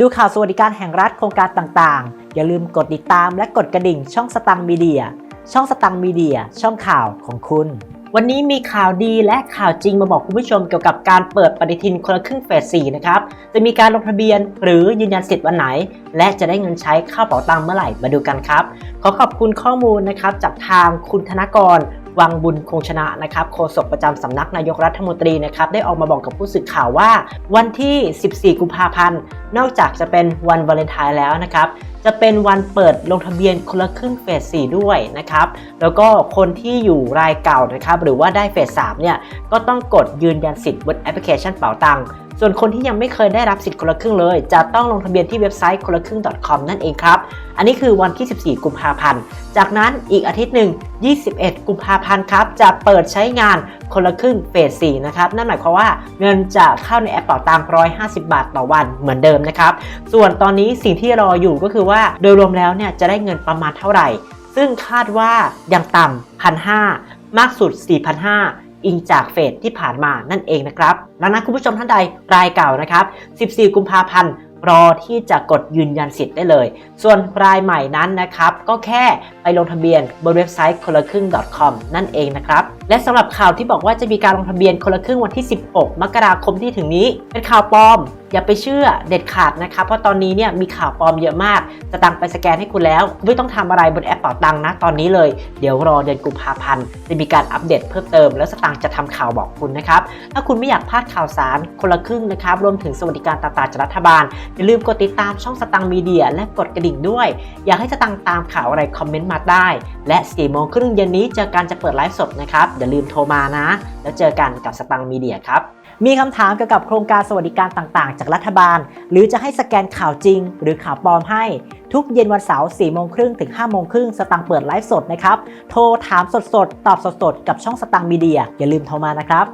ดูข่าวสวัสดิการแห่งรัฐโครงการต่างๆ อย่าลืมกดติดตามและกดกระดิ่งช่องสตังมีเดีย ช่องสตังมีเดีย ช่องข่าวของคุณ วันนี้มีข่าวดีและข่าวจริงมาบอกคุณผู้ชมเกี่ยวกับการเปิดปฏิทินคนละครึ่งเฟส 4 นะครับ จะมีการลงทะเบียนหรือยืนยันสิทธิ์วันไหน และจะได้เงินใช้เข้าเป๋าตังค์เมื่อไหร่มาดูกันครับ ขอขอบคุณข้อมูลนะครับจากทางคุณธนกร วังบุญคงชนะนะครับโฆษกประจำสำนักนายกรัฐมนตรีนะครับได้ออกมาบอกกับผู้สื่อข่าวว่า วันที่ 14 กุมภาพันธ์ นอกจากจะเป็นวันวาเลนไทน์แล้วนะครับจะเป็นวันเปิดลงทะเบียนคนละครึ่งเฟส 4 ด้วยนะครับ แล้วก็คนที่อยู่รายเก่านะครับ หรือว่าได้เฟส 3 เนี่ย ก็ต้องกดยืนยันสิทธิ์บนแอปพลิเคชันเป๋าตังค์ ส่วนคนที่ยังไม่เคยได้รับสิทธิ์คนละครึ่งเลย จะต้องลงทะเบียนที่เว็บไซต์คนละครึ่ง .com นั่นเองครับ อันนี้คือวันที่ 14 กุมภาพันธ์ จากนั้นอีกอาทิตย์หนึ่ง 21 กุมภาพันธ์ครับ จะเปิดใช้งานคนละครึ่งเฟส 4 นะครับ นั่นหมายความว่าเงินจะเข้าในแอปเป๋าตังค์150 บาทต่อวันเหมือนเดิมนะครับ ส่วนตอนนี้สิ่งที่รออยู่ก็คือว่าโดยรวมแล้วเนี่ยจะได้เงินประมาณเท่าไหร่ ซึ่งคาดว่าย่างต่ำพันห้ามากสุด4,500 อิงจากเฟสที่ผ่านมานั่นเองนะครับดังนั้นคุณผู้ชมท่านใดรายเก่านะครับ 14 กุมภาพันธ์รอที่จะกดยืนยันสิทธิ์ได้เลย ส่วนรายใหม่นั้นนะครับ ก็แค่ไปลงทะเบียนบนเว็บไซต์คนละครึ่ง .com นั่นเองนะครับ และสำหรับข่าวที่บอกว่าจะมีการลงทะเบียนคนละครึ่งวันที่ 16 มกราคมที่ถึงนี้ เป็นข่าวปลอม อย่าไปเชื่อเด็ดขาดนะครับเพราะตอนนี้เนี่ยมีข่าวปลอมเยอะมากจะตังไปสแกนให้คุณแล้ว ไม่ต้องทำอะไรบนแอปเป่าตังนะตอนนี้เลย เดี๋ยวรอเดือนกุมภาพันธ์จะมีการอัปเดตเพิ่มเติม แล้วสตางจะทำข่าวบอกคุณนะครับ ถ้าคุณไม่อยากพลาดข่าวสารคนละครึ่งนะครับรวมถึงสวัสดิการต่างๆจากรัฐบาลอย่าลืมกดติดตามช่องสตังมีเดียและกดกระดิ่งด้วย อยากให้สตังตามข่าวอะไรคอมเมนต์มาได้ และ4โมงครึ่งเย็นนี้เจอกันจะเปิดไลฟ์สดนะครับอย่าลืมโทรมานะ แล้วเจอกันกับสตังค์มีเดียครับมีคำถามเกี่ยวกับโครงการสวัสดิการต่างๆ จากรัฐบาล หรือจะให้สแกนข่าวจริง หรือข่าวปลอมให้ ทุกเย็นวันเสาร์4โมงครึ่งถึง5โมงครึ่งสตังค์เปิดไลฟ์สดนะครับ โทรถามสดๆ ตอบสดๆ กับช่องสตังค์มีเดีย อย่าลืมโทรมานะครับ